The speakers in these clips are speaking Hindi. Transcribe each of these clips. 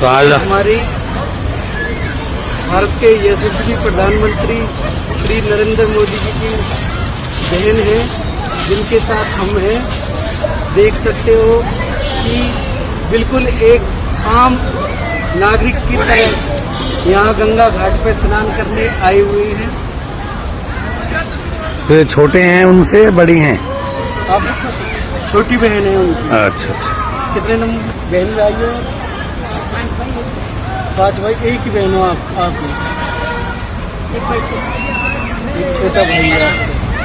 तो आज हमारी भारत के यशस्वी प्रधानमंत्री श्री नरेंद्र मोदी जी की बहन है जिनके साथ हम हैं। देख सकते हो कि बिल्कुल एक आम नागरिक की तरह यहाँ गंगा घाट पर स्नान करने आई हुई हैं। तो छोटे हैं उनसे बड़ी हैं? अब छोटी बहन है उनकी। अच्छा अच्छा। कितने नंबर बहन आई हो? पाँच भाई एक ही बहन हो आप आप एक छोटा भाई है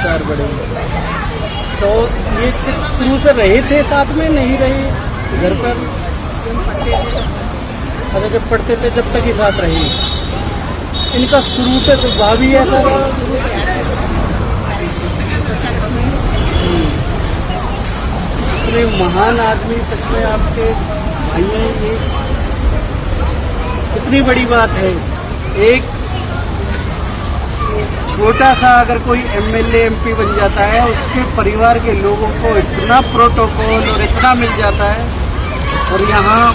चार बड़े तो ये शुरू से रहे थे साथ में, नहीं रहे घर पर? अच्छा जब पढ़ते थे, जब तक ही साथ रहे। इनका शुरू से तो भाभी ऐसा रहा। इतने महान आदमी सच में आपके भाई हैं ये। कितनी बड़ी बात है। एक छोटा सा अगर कोई एमएलए एमपी बन जाता है उसके परिवार के लोगों को इतना प्रोटोकॉल और इतना मिल जाता है। और यहाँ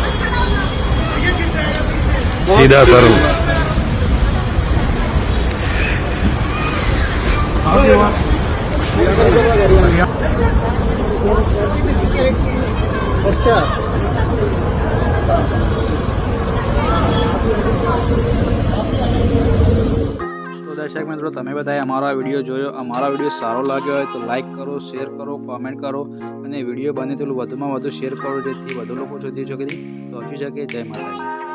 सीधा सर अच्छा। દર્શક મિત્રો, તમે બધાએ અમારો વીડિયો જોયો. અમારો વીડિયો સારો લાગ્યો હોય તો લાઈક કરો શેર કરો કોમેન્ટ કરો અને વીડિયો બને તેટલું વધુમાં વધુ શેર કરો જેથી વધુ લોકો સુધી શકે પહોંચી શકે જય માતાજી.